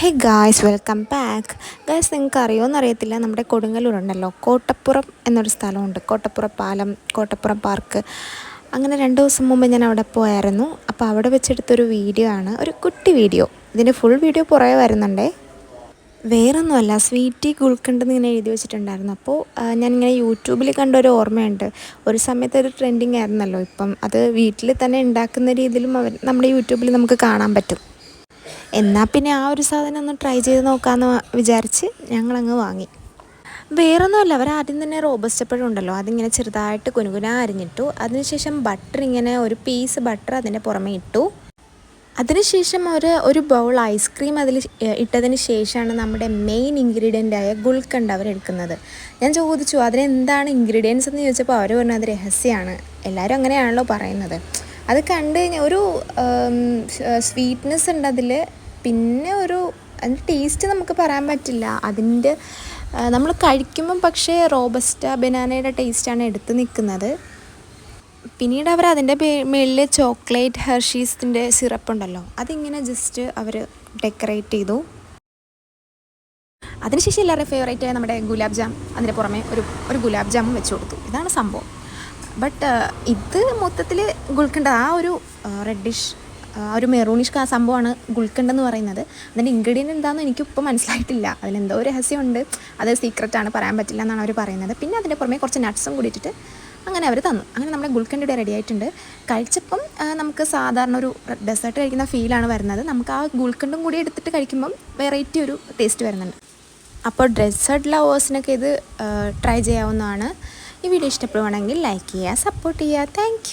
Hey guys welcome back guys നിങ്ങൾക്ക് അറിയുമോ അറിയത്തില്ല നമ്മുടെ കൊടുങ്ങല്ലൂരുണ്ടല്ലോ കോട്ടപ്പുറം എന്നൊരു സ്ഥലമുണ്ട്. കോട്ടപ്പുറം പാലം കോട്ടപ്പുറം പാർക്ക്. അങ്ങനെ രണ്ട് ദിവസം മുമ്പ് ഞാൻ അവിടെ പോയായിരുന്നു. അപ്പോൾ അവിടെ വെച്ചെടുത്തൊരു വീഡിയോ ആണ് ഒരു കുട്ടി വീഡിയോ ഇതിന്റെ ഫുൾ വീഡിയോ പുറകെ വരുന്നുണ്ടേ. വേറൊന്നുമല്ല സ്വീറ്റി ഗുൾക്കണ്ട് എന്ന് ഇങ്ങനെ എഴുതി വെച്ചിട്ടുണ്ടായിരുന്നു. അപ്പോൾ ഞാനിങ്ങനെ യൂട്യൂബിൽ കണ്ട ഒരു ഓർമ്മയുണ്ട്. ഒരു സമയത്ത് ഒരു ട്രെൻഡിങ് ആയിരുന്നല്ലോ ഇപ്പം അത് വീട്ടിൽ തന്നെ ഉണ്ടാക്കുന്ന രീതിയിലും അവർ നമ്മുടെ യൂട്യൂബിൽ നമുക്ക് കാണാൻ പറ്റും. എന്നാൽ പിന്നെ ആ ഒരു സാധനം ഒന്ന് ട്രൈ ചെയ്ത് നോക്കാമെന്ന് വിചാരിച്ച് ഞങ്ങളങ്ങ് വാങ്ങി. വേറൊന്നുമല്ല അവർ ആദ്യം തന്നെ റോബസ്റ്റപ്പഴം ഉണ്ടല്ലോ. അതിങ്ങനെ ചെറുതായിട്ട് കുനുകുന അരിഞ്ഞിട്ടു. അതിനുശേഷം ബട്ടർ ഇങ്ങനെ ഒരു പീസ് ബട്ടർ അതിന്റെ പുറമെ ഇട്ടു. അതിനുശേഷം ഒരു ഒരു ബൗൾ ഐസ്ക്രീം അതിൽ ഇട്ടതിന് ശേഷമാണ് നമ്മുടെ മെയിൻ ഇൻഗ്രീഡിയന്റായ ഗുൽക്കണ്ട് അവരെടുക്കുന്നത് ഞാൻ ചോദിച്ചു അതിനെന്താണ് ഇൻഗ്രീഡിയൻസ് എന്ന് ചോദിച്ചപ്പോൾ അവർ പറഞ്ഞു അത് രഹസ്യമാണ് എല്ലാവരും അങ്ങനെയാണല്ലോ പറയുന്നത്. അത് കണ്ടു കഴിഞ്ഞാൽ ഒരു സ്വീറ്റ്നെസ് ഉണ്ട് അതിൽ പിന്നെ ഒരു അതിന്റെ ടേസ്റ്റ് നമുക്ക് പറയാൻ പറ്റില്ല. അതിന്റെ നമ്മൾ കഴിക്കുമ്പം പക്ഷേ റോബസ്റ്റ ബനാനയുടെ ടേസ്റ്റാണ് എടുത്ത് നിൽക്കുന്നത് പിന്നീട് അവർ അതിന്റെ മുകളിൽ ചോക്ലേറ്റ് ഹെർഷീസിന്റെ സിറപ്പ് ഉണ്ടല്ലോ അതിങ്ങനെ ജസ്റ്റ് അവർ ഡെക്കറേറ്റ് ചെയ്തു. അതിനുശേഷം എല്ലാവരുടെയും ആയ നമ്മുടെ ഗുലാബ് ജാം. അതിന്റെ പുറമെ ഒരു ഒരു ഗുലാബ് ജാമും വെച്ച് കൊടുത്തു. ഇതാണ് സംഭവം. ബട്ട് ഇത് മൊത്തത്തിൽ ഗുൽക്കണ്ട ആ ഒരു റെഡിഷ് ആ ഒരു മെറൂണിഷ് ആ സംഭവമാണ് ഗുൾക്കണ്ടെന്ന് പറയുന്നത്. അതിന്റെ ഇൻഗ്രീഡിയന്റ് എന്താണെന്ന് എനിക്കിപ്പോൾ മനസ്സിലായിട്ടില്ല. അതിലെന്തോ രഹസ്യമുണ്ട്. അത് സീക്രട്ടാണ് പറയാൻ പറ്റില്ല എന്നാണ് അവർ പറയുന്നത്. പിന്നെ അതിന്റെ പുറമെ കുറച്ച് നട്ട്സും കൂടിയിട്ട് അങ്ങനെ അവർ തന്നു. അങ്ങനെ നമ്മുടെ ഗുൽക്കണ്ട് ഇവിടെ റെഡി ആയിട്ടുണ്ട്. കഴിച്ചപ്പം നമുക്ക് സാധാരണ ഒരു ഡെസേർട്ട് കഴിക്കുന്ന ഫീലാണ് വരുന്നത്. നമുക്ക് ആ ഗുൽക്കണ്ടും കൂടി എടുത്തിട്ട് കഴിക്കുമ്പം വെറൈറ്റി ഒരു ടേസ്റ്റ് വരുന്നുണ്ട്. അപ്പോൾ ഡെസേർട്ട് ലവേഴ്സിനൊക്കെ ഇത് ട്രൈ ചെയ്യാവുന്നതാണ്. ഈ വീഡിയോ ഇഷ്ടപ്പെടുവാണെങ്കിൽ ലൈക്ക് ചെയ്യുക സപ്പോർട്ട് ചെയ്യുക. താങ്ക്